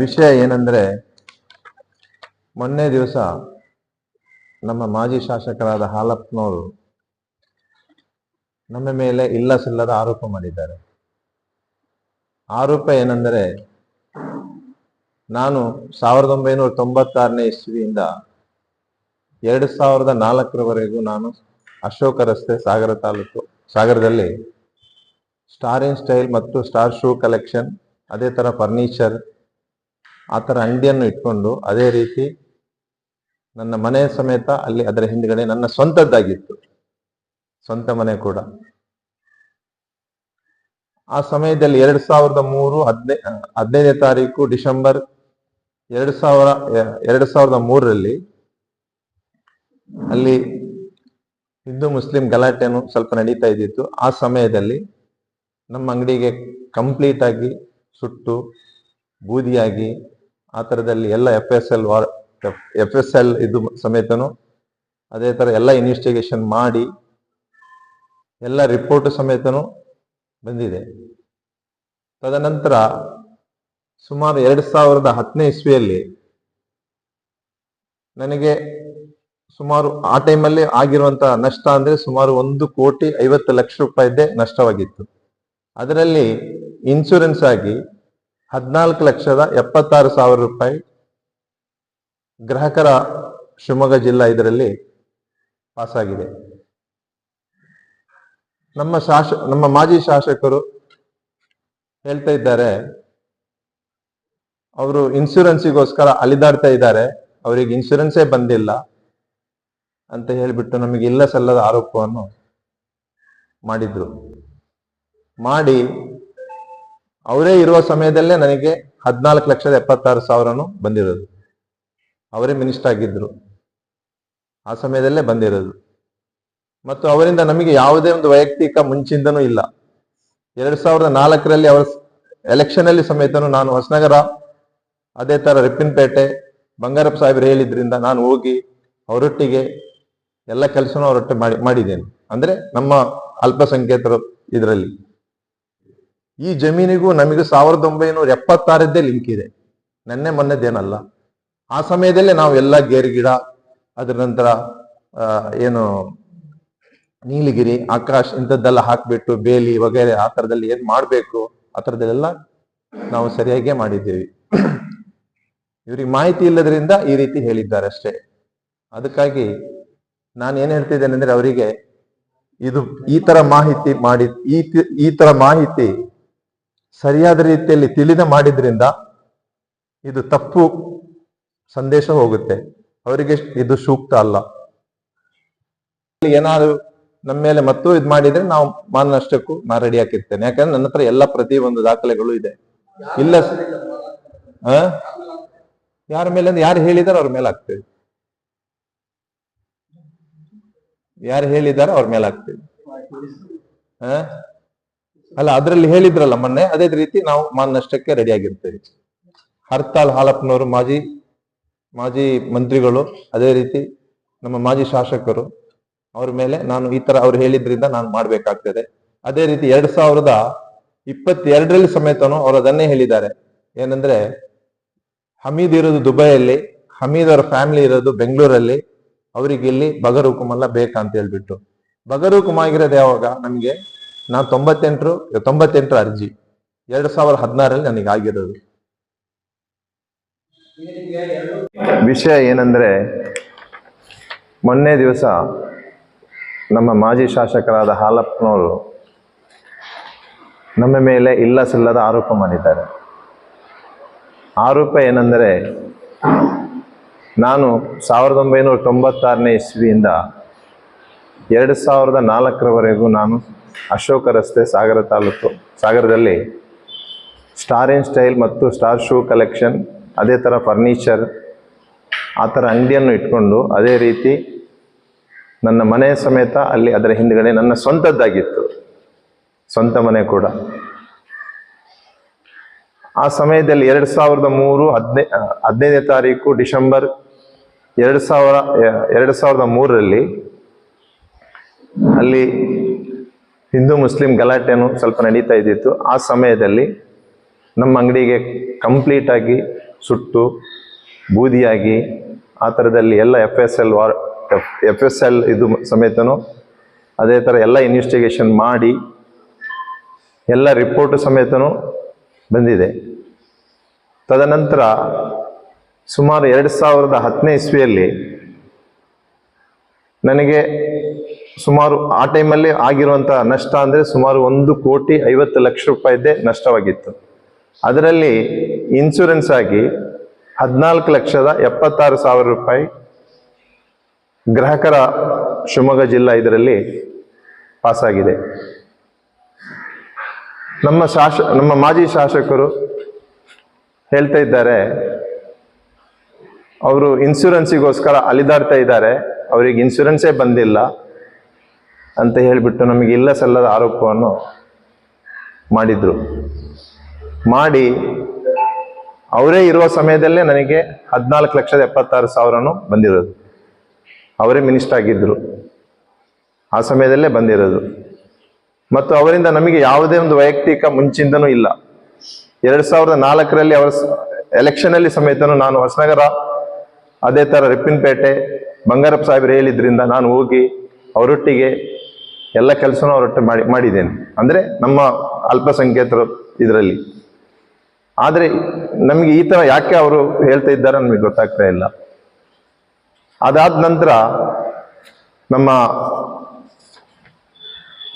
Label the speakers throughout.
Speaker 1: ವಿಷಯ ಏನಂದ್ರೆ, ಮೊನ್ನೆ ದಿವಸ ನಮ್ಮ ಮಾಜಿ ಶಾಸಕರಾದ ಹಾಲಪ್ಪನವರು ನಮ್ಮ ಮೇಲೆ ಇಲ್ಲ ಸಲ್ಲದ ಆರೋಪ ಮಾಡಿದ್ದಾರೆ. ಆರೋಪ ಏನಂದರೆ, ನಾನು ಸಾವಿರದ ಒಂಬೈನೂರ ತೊಂಬತ್ತಾರನೇ ಇಸ್ವಿಯಿಂದ ಎರಡು ಸಾವಿರದ ನಾಲ್ಕರವರೆಗೂ ನಾನು ಅಶೋಕ ರಸ್ತೆ ಸಾಗರ ತಾಲೂಕು, ಸಾಗರದಲ್ಲಿ ಸ್ಟಾರ್ ಇನ್ ಸ್ಟೈಲ್ ಮತ್ತು ಸ್ಟಾರ್ ಶೂ ಕಲೆಕ್ಷನ್ ಅದೇ ತರ ಫರ್ನಿಚರ್ ಆ ಥರ ಅಂಗಡಿಯನ್ನು ಇಟ್ಕೊಂಡು ಅದೇ ರೀತಿ ನನ್ನ ಮನೆ ಸಮೇತ ಅಲ್ಲಿ ಅದರ ಹಿಂದ್ಗಡೆ ನನ್ನ ಸ್ವಂತದ್ದಾಗಿತ್ತು. ಸ್ವಂತ ಮನೆ ಕೂಡ. ಆ ಸಮಯದಲ್ಲಿ ಎರಡ್ ಸಾವಿರದ ಮೂರು ಹದಿನೈ, ಹದಿನೈದನೇ ತಾರೀಕು ಡಿಸೆಂಬರ್ ಎರಡು ಸಾವಿರ, ಎರಡು ಸಾವಿರದ ಮೂರರಲ್ಲಿ ಅಲ್ಲಿ ಹಿಂದೂ ಮುಸ್ಲಿಂ ಗಲಾಟೆನು ಸ್ವಲ್ಪ ನಡೀತಾ ಇದ್ದಿತ್ತು. ಆ ಸಮಯದಲ್ಲಿ ನಮ್ಮ ಅಂಗಡಿಗೆ ಕಂಪ್ಲೀಟ್ ಆಗಿ ಸುಟ್ಟು ಬೂದಿಯಾಗಿ ಆ ಥರದಲ್ಲಿ ಎಲ್ಲ ಎಫ್ ಎಸ್ ಎಲ್ ವಾರ್ ಎಫ್ ಎಸ್ ಎಲ್ ಇದು ಸಮೇತನು ಅದೇ ಥರ ಎಲ್ಲ ಇನ್ವೆಸ್ಟಿಗೇಷನ್ ಮಾಡಿ ಎಲ್ಲ ರಿಪೋರ್ಟ್ ಸಮೇತನು ಬಂದಿದೆ. ತದನಂತರ ಸುಮಾರು ಎರಡು ಸಾವಿರದ ಹತ್ತನೇ ಇಸ್ವಿಯಲ್ಲಿ ನನಗೆ ಸುಮಾರು ಆ ಟೈಮಲ್ಲಿ ಆಗಿರುವಂತಹ ನಷ್ಟ ಅಂದರೆ ಸುಮಾರು ಒಂದು ಕೋಟಿ ಐವತ್ತು ಲಕ್ಷ ರೂಪಾಯಿದ್ದೇ ನಷ್ಟವಾಗಿತ್ತು. ಅದರಲ್ಲಿ ಇನ್ಶೂರೆನ್ಸ್ ಆಗಿ ಹದಿನಾಲ್ಕು ಲಕ್ಷದ ಎಪ್ಪತ್ತಾರು ಸಾವಿರ ರೂಪಾಯಿ ಗ್ರಾಹಕರ ಶಿವಮೊಗ್ಗ ಜಿಲ್ಲಾ ಇದರಲ್ಲಿ ಪಾಸಾಗಿದೆ. ನಮ್ಮ ಶಾಸ ನಮ್ಮ ಮಾಜಿ ಶಾಸಕರು ಹೇಳ್ತಾ ಇದ್ದಾರೆ, ಅವರು ಇನ್ಶೂರೆನ್ಸಿಗೋಸ್ಕರ ಅಲಿದಾಡ್ತಾ ಇದ್ದಾರೆ, ಅವರಿಗೆ ಇನ್ಶೂರೆನ್ಸೇ ಬಂದಿಲ್ಲ ಅಂತ ಹೇಳಿಬಿಟ್ಟು ನಮಗೆ ಇಲ್ಲ ಸಲ್ಲದ ಆರೋಪವನ್ನು ಮಾಡಿದ್ರು. ಮಾಡಿ ಅವರೇ ಇರುವ ಸಮಯದಲ್ಲೇ ನನಗೆ ಹದಿನಾಲ್ಕು ಲಕ್ಷದ ಎಪ್ಪತ್ತಾರು ಸಾವಿರನು ಬಂದಿರೋದು. ಅವರೇ ಮಿನಿಸ್ಟರ್ ಆಗಿದ್ರು. ಆ ಸಮಯದಲ್ಲೇ ಬಂದಿರೋದು. ಮತ್ತು ಅವರಿಂದ ನಮಗೆ ಯಾವುದೇ ಒಂದು ವೈಯಕ್ತಿಕ ಮುಂಚಿಂದನೂ ಇಲ್ಲ. ಎರಡು ಸಾವಿರದ ನಾಲ್ಕರಲ್ಲಿ ಅವರ ಎಲೆಕ್ಷನಲ್ಲಿ ಸಮೇತನು ನಾನು ಹೊಸನಗರ, ಅದೇ ತರ ರಿಪ್ಪಿನ್ಪೇಟೆ, ಬಂಗಾರಪ್ಪ ಸಾಹೇಬ್ರು ಹೇಳಿದ್ರಿಂದ ನಾನು ಹೋಗಿ ಅವರೊಟ್ಟಿಗೆ ಎಲ್ಲ ಕೆಲಸನೂ ಅವರೊಟ್ಟಿಗೆ ಮಾಡಿ, ಮಾಡಿದ್ದೇನೆ. ಅಂದ್ರೆ ನಮ್ಮ ಅಲ್ಪಸಂಖ್ಯಾತರು ಇದರಲ್ಲಿ. ಈ ಜಮೀನಿಗೂ ನಮಗೆ ಸಾವಿರದ ಒಂಬೈನೂರ ಎಪ್ಪತ್ತಾರದ್ದೇ ಲಿಂಕ್ ಇದೆ. ನೆನ್ನೆ ಮೊನ್ನೆದೇನಲ್ಲ. ಆ ಸಮಯದಲ್ಲೇ ನಾವು ಎಲ್ಲ ಗೇರು ಗಿಡ, ಅದರ ನಂತರ ಏನು ನೀಲಗಿರಿ, ಆಕಾಶ್ ಇಂಥದ್ದೆಲ್ಲ ಹಾಕ್ಬಿಟ್ಟು ಬೇಲಿ ವಗೇರೆ ಆ ಥರದಲ್ಲಿ ಏನು ಮಾಡಬೇಕು, ಆ ಥರದಲ್ಲೆಲ್ಲ ನಾವು ಸರಿಯಾಗೇ ಮಾಡಿದ್ದೇವೆ. ಇವ್ರಿಗೆ ಮಾಹಿತಿ ಇಲ್ಲದ್ರಿಂದ ಈ ರೀತಿ ಹೇಳಿದ್ದಾರೆ ಅಷ್ಟೇ. ಅದಕ್ಕಾಗಿ ನಾನು ಏನು ಹೇಳ್ತಿದ್ದೇನೆ ಅಂದ್ರೆ ಅವರಿಗೆ ಇದು ಈ ತರ ಮಾಹಿತಿ ಮಾಡಿ, ಈ ಈ ತರ ಮಾಹಿತಿ ಸರಿಯಾದ ರೀತಿಯಲ್ಲಿ ತಿಳಿದ ಮಾಡಿದ್ರಿಂದ ಇದು ತಪ್ಪು ಸಂದೇಶ ಹೋಗುತ್ತೆ. ಅವರಿಗೆ ಇದು ಸೂಕ್ತ ಅಲ್ಲ. ಏನಾದ್ರು ನಮ್ಮ ಮೇಲೆ ಮತ್ತೂ ಇದು ಮಾಡಿದ್ರೆ ನಾವು ಮಾನನಷ್ಟಕ್ಕೂ ನಾ ರೆಡಿ ಹಾಕಿರ್ತೇನೆ. ಯಾಕಂದ್ರೆ ನನ್ನ ಹತ್ರ ಎಲ್ಲ ಪ್ರತಿ ಒಂದು ದಾಖಲೆಗಳು ಇದೆ. ಇಲ್ಲ? ಯಾರ ಮೇಲೆ ಯಾರು ಹೇಳಿದಾರೆ ಅವ್ರ ಮೇಲೆ ಆಗ್ತೇವೆ ಯಾರು ಹೇಳಿದಾರೋ ಅವ್ರ ಮೇಲೆ ಆಗ್ತೇವೆ ಆ? ಅಲ್ಲ, ಅದರಲ್ಲಿ ಹೇಳಿದ್ರಲ್ಲ ಮೊನ್ನೆ, ಅದೇ ರೀತಿ ನಾವು ಮಾನನಷ್ಟಕ್ಕೆ ರೆಡಿ ಆಗಿರ್ತೇವೆ. ಹರ್ತಾಲ್ ಹಾಲಪ್ಪನವರು ಮಾಜಿ ಮಾಜಿ ಮಂತ್ರಿಗಳು, ಅದೇ ರೀತಿ ನಮ್ಮ ಮಾಜಿ ಶಾಸಕರು, ಅವ್ರ ಮೇಲೆ ನಾನು ಈ ತರ ಅವ್ರು ಹೇಳಿದ್ರಿಂದ ನಾನು ಮಾಡ್ಬೇಕಾಗ್ತದೆ. ಅದೇ ರೀತಿ ಎರಡ್ ಸಾವಿರದ ಇಪ್ಪತ್ತೆರಡರಲ್ಲಿ ಸಮೇತನು ಅವರು ಅದನ್ನೇ ಹೇಳಿದ್ದಾರೆ. ಏನಂದ್ರೆ, ಹಮೀದ್ ಇರೋದು ದುಬೈಯಲ್ಲಿ, ಹಮೀದ್ ಅವರ ಫ್ಯಾಮಿಲಿ ಇರೋದು ಬೆಂಗಳೂರಲ್ಲಿ ಅವರಿಗೆ ಇಲ್ಲಿ ಬಗರ್ ಹುಕುಮಲ್ಲ ಬೇಕಂತ ಹೇಳ್ಬಿಟ್ಟು. ಬಗರ್ ಹುಕುಮ್ ಆಗಿರೋದು ಯಾವಾಗ? ನಮ್ಗೆ ನಾನು ತೊಂಬತ್ತೆಂಟರು, ತೊಂಬತ್ತೆಂಟರ ಅರ್ಜಿ. ಎರಡು ಸಾವಿರದ ಹದಿನಾರಲ್ಲಿ ನನಗೆ ಆಗಿರೋದು. ವಿಷಯ ಏನಂದ್ರೆ, ಮೊನ್ನೆ ದಿವಸ ನಮ್ಮ ಮಾಜಿ ಶಾಸಕರಾದ ಹಾಲಪ್ಪನವರು ನಮ್ಮ ಮೇಲೆ ಇಲ್ಲ ಸಲ್ಲದ ಆರೋಪ ಮಾಡಿದ್ದಾರೆ. ಆರೋಪ ಏನಂದರೆ, ನಾನು ಸಾವಿರದ ಒಂಬೈನೂರ ತೊಂಬತ್ತಾರನೇ ಇಸ್ವಿಯಿಂದ ಎರಡು ಸಾವಿರದ ನಾಲ್ಕರವರೆಗೂ ನಾನು ಅಶೋಕ ರಸ್ತೆ ಸಾಗರ ತಾಲೂಕು. ಸಾಗರದಲ್ಲಿ ಸ್ಟಾರ್ ಇನ್ ಸ್ಟೈಲ್ ಮತ್ತು ಸ್ಟಾರ್ ಶೂ ಕಲೆಕ್ಷನ್ ಅದೇ ಥರ ಫರ್ನಿಚರ್ ಆ ಥರ ಅಂಗಡಿಯನ್ನು ಇಟ್ಕೊಂಡು ಅದೇ ರೀತಿ ನನ್ನ ಮನೆ ಸಮೇತ ಅಲ್ಲಿ ಅದರ ಹಿಂದ್ಗಡೆ ನನ್ನ ಸ್ವಂತದ್ದಾಗಿತ್ತು. ಸ್ವಂತ ಮನೆ ಕೂಡ. ಆ ಸಮಯದಲ್ಲಿ ಎರಡು ಸಾವಿರದ ಮೂರು ಹದಿನೈ ಹದಿನೈದನೇ ತಾರೀಕು ಡಿಸೆಂಬರ್ ಎರಡು ಸಾವಿರ, ಎರಡು ಸಾವಿರದ ಮೂರರಲ್ಲಿ ಅಲ್ಲಿ ಹಿಂದೂ ಮುಸ್ಲಿಂ ಗಲಾಟೆನು ಸ್ವಲ್ಪ ನಡೀತಾ ಇದ್ದಿತ್ತು. ಆ ಸಮಯದಲ್ಲಿ ನಮ್ಮ ಅಂಗಡಿಗೆ ಕಂಪ್ಲೀಟಾಗಿ ಸುಟ್ಟು, ಬೂದಿಯಾಗಿ, ಆ ಥರದಲ್ಲಿ ಎಲ್ಲ ಎಫ್ ಎಸ್ ಎಲ್ ವಾರ್ ಎಫ್ ಎಸ್ ಎಲ್ ಇದು ಸಮೇತನೂ ಅದೇ ಥರ ಎಲ್ಲ ಇನ್ವೆಸ್ಟಿಗೇಷನ್ ಮಾಡಿ, ಎಲ್ಲ ರಿಪೋರ್ಟ್ ಸಮೇತನೂ ಬಂದಿದೆ. ತದನಂತರ ಸುಮಾರು ಎರಡು ಸಾವಿರದ ಹತ್ತನೇ ಇಸ್ವಿಯಲ್ಲಿ ನನಗೆ ಸುಮಾರು ಆ ಟೈಮಲ್ಲಿ ಆಗಿರುವಂಥ ನಷ್ಟ ಅಂದರೆ ಸುಮಾರು ಒಂದು ಕೋಟಿ ಐವತ್ತು ಲಕ್ಷ ರೂಪಾಯಿದ್ದೇ ನಷ್ಟವಾಗಿತ್ತು. ಅದರಲ್ಲಿ ಇನ್ಸೂರೆನ್ಸ್ ಆಗಿ ಹದಿನಾಲ್ಕು ಲಕ್ಷದ ಎಪ್ಪತ್ತಾರು ಸಾವಿರ ರೂಪಾಯಿ ಗ್ರಾಹಕರ ಶಿವಮೊಗ್ಗ ಜಿಲ್ಲಾ ಇದರಲ್ಲಿ ಪಾಸಾಗಿದೆ. ನಮ್ಮ ಶಾಸ ನಮ್ಮ ಮಾಜಿ ಶಾಸಕರು ಹೇಳ್ತಾ ಇದ್ದಾರೆ, ಅವರು ಇನ್ಸೂರೆನ್ಸಿಗೋಸ್ಕರ ಅಲಿದಾಡ್ತಾ ಇದ್ದಾರೆ, ಅವರಿಗೆ ಇನ್ಸೂರೆನ್ಸೇ ಬಂದಿಲ್ಲ. ಅಂತ ಹೇಳಿಬಿಟ್ಟು ನಮಗೆ ಇಲ್ಲ ಸಲ್ಲದ ಆರೋಪವನ್ನು ಮಾಡಿದ್ರು. ಮಾಡಿ ಅವರೇ ಇರುವ ಸಮಯದಲ್ಲೇ ನನಗೆ ಹದಿನಾಲ್ಕು ಲಕ್ಷದ ಎಪ್ಪತ್ತಾರು ಸಾವಿರನು ಬಂದಿರೋದು. ಅವರೇ ಮಿನಿಸ್ಟರ್ ಆಗಿದ್ದರು ಆ ಸಮಯದಲ್ಲೇ ಬಂದಿರೋದು. ಮತ್ತು ಅವರಿಂದ ನಮಗೆ ಯಾವುದೇ ಒಂದು ವೈಯಕ್ತಿಕ ಮುಂಚಿಂದನೂ ಇಲ್ಲ. ಎರಡು ಸಾವಿರದ ನಾಲ್ಕರಲ್ಲಿ ಅವರ ಎಲೆಕ್ಷನ್ ಅಲ್ಲಿ ಸಮೇತ ನಾನು ಹೊಸನಗರ ಅದೇ ತರ ರಿಪ್ಪಿನಪೇಟೆ ಬಂಗಾರಪ್ಪ ಸಾಹೇಬ್ರು ಹೇಳಿದ್ರಿಂದ ನಾನು ಹೋಗಿ ಅವರೊಟ್ಟಿಗೆ ಎಲ್ಲ ಕೆಲಸನೂ ಅವರೊಟ್ಟು ಮಾಡಿ, ಮಾಡಿದ್ದೇನೆ. ಅಂದರೆ ನಮ್ಮ ಅಲ್ಪಸಂಖ್ಯಾತರ ಇದರಲ್ಲಿ. ಆದರೆ ನಮಗೆ ಈ ಥರ ಯಾಕೆ ಅವರು ಹೇಳ್ತಾ ಇದ್ದಾರೆ ನಮಗೆ ಗೊತ್ತಾಗ್ತಾ ಇಲ್ಲ. ಅದಾದ ನಂತರ ನಮ್ಮ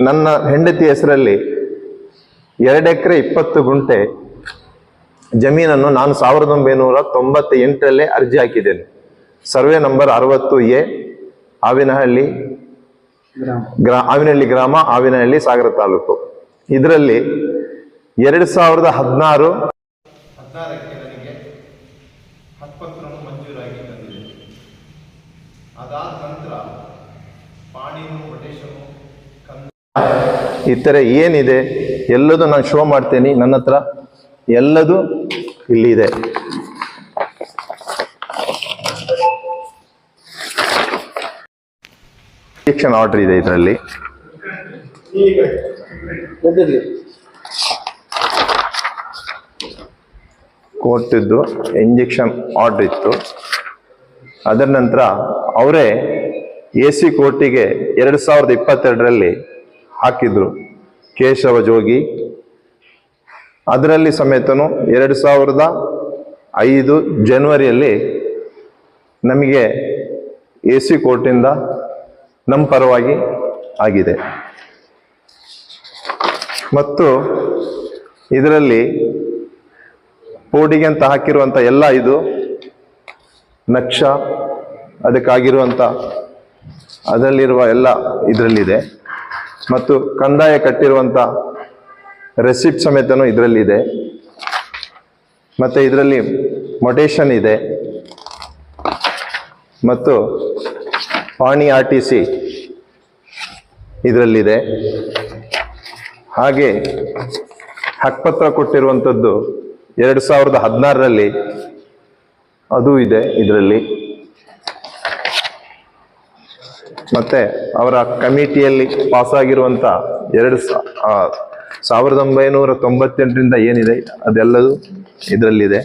Speaker 1: ನನ್ನ ಹೆಂಡತಿ ಹೆಸರಲ್ಲಿ ಎರಡು ಎಕರೆ ಇಪ್ಪತ್ತು ಗುಂಟೆ ಜಮೀನನ್ನು ನಾನು ಸಾವಿರದ ಒಂಬೈನೂರ ತೊಂಬತ್ತ ಎಂಟರಲ್ಲೇ ಅರ್ಜಿ ಹಾಕಿದ್ದೇನೆ. ಸರ್ವೆ ನಂಬರ್ ಅರವತ್ತು ಎ, ಆವಿನಹಳ್ಳಿ ಗ್ರಾ ಆವಿನಹಳ್ಳಿ ಗ್ರಾಮ ಆವಿನಹಳ್ಳಿ ಸಾಗರ ತಾಲೂಕು. ಇದರಲ್ಲಿ ಎರಡು ಸಾವಿರದ ಹದಿನಾರು ಹದಿನಾರಕ್ಕೆ ನನಗೆ ಮಂಜೂರಾಗಿ ಬಂದಿದೆ ಅದಾದ ನಂತರ ಪಾಣಿನು ಕೊಟೇಶನು ಇತರ ಏನಿದೆ? ಎಲ್ಲದೂ ನಾನು ಶೋ ಮಾಡ್ತೇನೆ. ನನ್ನ ಹತ್ರ ಎಲ್ಲದೂ ಇಲ್ಲಿದೆ. ಇಂಜೆಕ್ಷನ್ ಆರ್ಡರ್ ಇದೆ ಇದರಲ್ಲಿ. ಕೊಟ್ಟಿದ್ದು ಇಂಜೆಕ್ಷನ್ ಆರ್ಡರ್ ಇತ್ತು. ಅದರ ನಂತರ ಅವರೇ ಎ ಸಿ ಕೋರ್ಟಿಗೆ ಎರಡು ಸಾವಿರದ ಇಪ್ಪತ್ತೆರಡರಲ್ಲಿ ಹಾಕಿದ್ರು. ಕೇಶವ ಜೋಗಿ. ಅದರಲ್ಲಿ ಸಮೇತನು ಎರಡು ಸಾವಿರದ ಐದು ಜನವರಿಯಲ್ಲಿ ನಮಗೆ ಎ ಸಿ ಕೋರ್ಟಿಂದ ನಮ್ಮ ಪರವಾಗಿ ಆಗಿದೆ. ಮತ್ತು ಇದರಲ್ಲಿ ಪೋಡಿಗೆ ಅಂತ ಹಾಕಿರುವಂಥ ಎಲ್ಲ ಇದು ನಕ್ಷ ಅದಕ್ಕಾಗಿರುವಂಥ ಅದರಲ್ಲಿರುವ ಎಲ್ಲ ಇದರಲ್ಲಿದೆ. ಮತ್ತು ಕಂದಾಯ ಕಟ್ಟಿರುವಂಥ ರೆಸಿಪ್ಟ್ ಸಮೇತನೂ ಇದರಲ್ಲಿದೆ. ಮತ್ತು ಇದರಲ್ಲಿ ಮೊಟೇಷನ್ ಇದೆ. ಮತ್ತು ಪಾಣಿ ಆರ್ ಟಿ ಸಿ ಇದರಲ್ಲಿದೆ. ಹಾಗೆ ಹಕ್ಪತ್ರ ಕೊಟ್ಟಿರುವಂಥದ್ದು ಎರಡು ಸಾವಿರದ ಹದಿನಾರರಲ್ಲಿ ಅದು ಇದೆ ಇದರಲ್ಲಿ. ಮತ್ತೆ ಅವರ ಕಮಿಟಿಯಲ್ಲಿ ಪಾಸ್ ಆಗಿರುವಂತ ಎರಡು ಸಾವಿರದ ಒಂಬೈನೂರ ತೊಂಬತ್ತೆಂಟರಿಂದ ಏನಿದೆ ಅದೆಲ್ಲದೂ ಇದರಲ್ಲಿದೆ.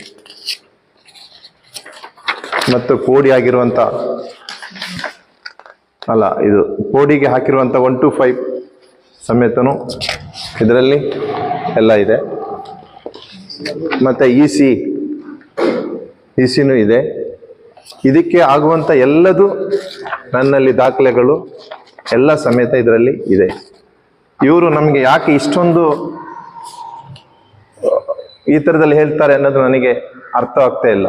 Speaker 1: ಮತ್ತು ಕೋಡಿ ಆಗಿರುವಂತ ಅಲ್ಲ, ಇದು ಕೋಡಿಗೆ ಹಾಕಿರುವಂಥ ಒನ್ ಟು ಫೈವ್ ಸಮೇತನು ಇದರಲ್ಲಿ ಎಲ್ಲ ಇದೆ. ಮತ್ತು ಇ ಸಿ ಇ ಸಿನೂ ಇದೆ. ಇದಕ್ಕೆ ಆಗುವಂಥ ಎಲ್ಲದು ನನ್ನಲ್ಲಿ ದಾಖಲೆಗಳು ಎಲ್ಲ ಸಮೇತ ಇದರಲ್ಲಿ ಇದೆ. ಇವರು ನಮಗೆ ಯಾಕೆ ಇಷ್ಟೊಂದು, ಈ ಥರದಲ್ಲಿ ಹೇಳ್ತಾರೆ ಅನ್ನೋದು ನನಗೆ ಅರ್ಥವಾಗ್ತಾ ಇಲ್ಲ.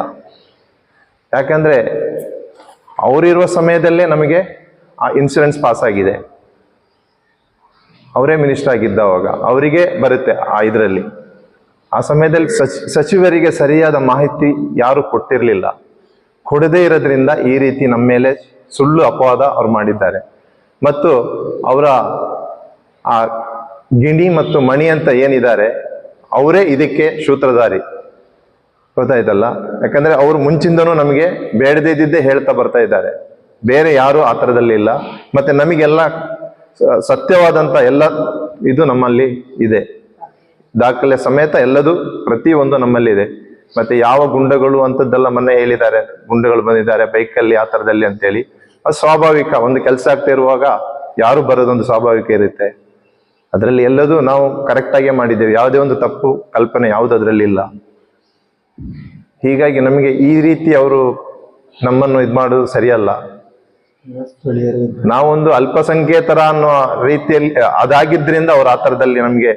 Speaker 1: ಯಾಕಂದರೆ ಅವರಿರುವ ಸಮಯದಲ್ಲೇ ನಮಗೆ ಆ ಇನ್ಸೂರೆನ್ಸ್ ಪಾಸ್ ಆಗಿದೆ. ಅವರೇ ಮಿನಿಸ್ಟರ್ ಆಗಿದ್ದ ಅವರಿಗೆ ಬರುತ್ತೆ ಆ ಇದರಲ್ಲಿ. ಆ ಸಮಯದಲ್ಲಿ ಸಚ್, ಸಚಿವರಿಗೆ ಸರಿಯಾದ ಮಾಹಿತಿ ಯಾರು ಕೊಟ್ಟಿರಲಿಲ್ಲ. ಕೊಡದೇ ಇರೋದ್ರಿಂದ ಈ ರೀತಿ ನಮ್ಮ ಮೇಲೆ ಸುಳ್ಳು ಅಪವಾದ ಅವ್ರು ಮಾಡಿದ್ದಾರೆ. ಮತ್ತು ಅವರ ಆ ಗಿಣಿ ಮತ್ತು ಮಣಿ ಅಂತ ಏನಿದ್ದಾರೆ, ಅವರೇ ಇದಕ್ಕೆ ಸೂತ್ರಧಾರಿ. ಗೊತ್ತಾಯ್ತಲ್ಲ? ಯಾಕಂದ್ರೆ ಅವರು ಮುಂಚಿಂದನೂ ನಮಗೆ ಬೇಡದೇ ಇದ್ದಿದ್ದೇ ಹೇಳ್ತಾ ಬರ್ತಾ ಇದ್ದಾರೆ. ಬೇರೆ ಯಾರು ಆ ಥರದಲ್ಲಿ ಇಲ್ಲ. ಮತ್ತೆ ನಮಗೆಲ್ಲ ಸತ್ಯವಾದಂಥ ಎಲ್ಲ ಇದು ನಮ್ಮಲ್ಲಿ ಇದೆ. ದಾಖಲೆ ಸಮೇತ ಎಲ್ಲದೂ ಪ್ರತಿಯೊಂದು ನಮ್ಮಲ್ಲಿದೆ. ಮತ್ತೆ ಯಾವ ಗುಂಡಗಳು ಅಂತದ್ದೆಲ್ಲ ಮೊನ್ನೆ ಹೇಳಿದ್ದಾರೆ. ಗುಂಡಗಳು ಬಂದಿದ್ದಾರೆ ಬೈಕಲ್ಲಿ ಆ ಥರದಲ್ಲಿ ಅಂತೇಳಿ. ಅದು ಸ್ವಾಭಾವಿಕ, ಒಂದು ಕೆಲಸ ಆಗ್ತಾ ಇರುವಾಗ ಯಾರು ಬರೋದೊಂದು ಸ್ವಾಭಾವಿಕ ಇರುತ್ತೆ. ಅದರಲ್ಲಿ ಎಲ್ಲದೂ ನಾವು ಕರೆಕ್ಟಾಗೇ ಮಾಡಿದ್ದೇವೆ. ಯಾವುದೇ ಒಂದು ತಪ್ಪು ಕಲ್ಪನೆ ಯಾವುದು ಅದರಲ್ಲಿ ಇಲ್ಲ. ಹೀಗಾಗಿ ನಮಗೆ ಈ ರೀತಿ ಅವರು ನಮ್ಮನ್ನು ಇದು ಮಾಡೋದು ಸರಿಯಲ್ಲ. ನಾವೊಂದು ಅಲ್ಪಸಂಖ್ಯಾತರ ಅನ್ನೋ ರೀತಿಯಲ್ಲಿ ಅದಾಗಿದ್ರಿಂದ ಅವ್ರ ಆತರದಲ್ಲಿ ಥರದಲ್ಲಿ ನಮಗೆ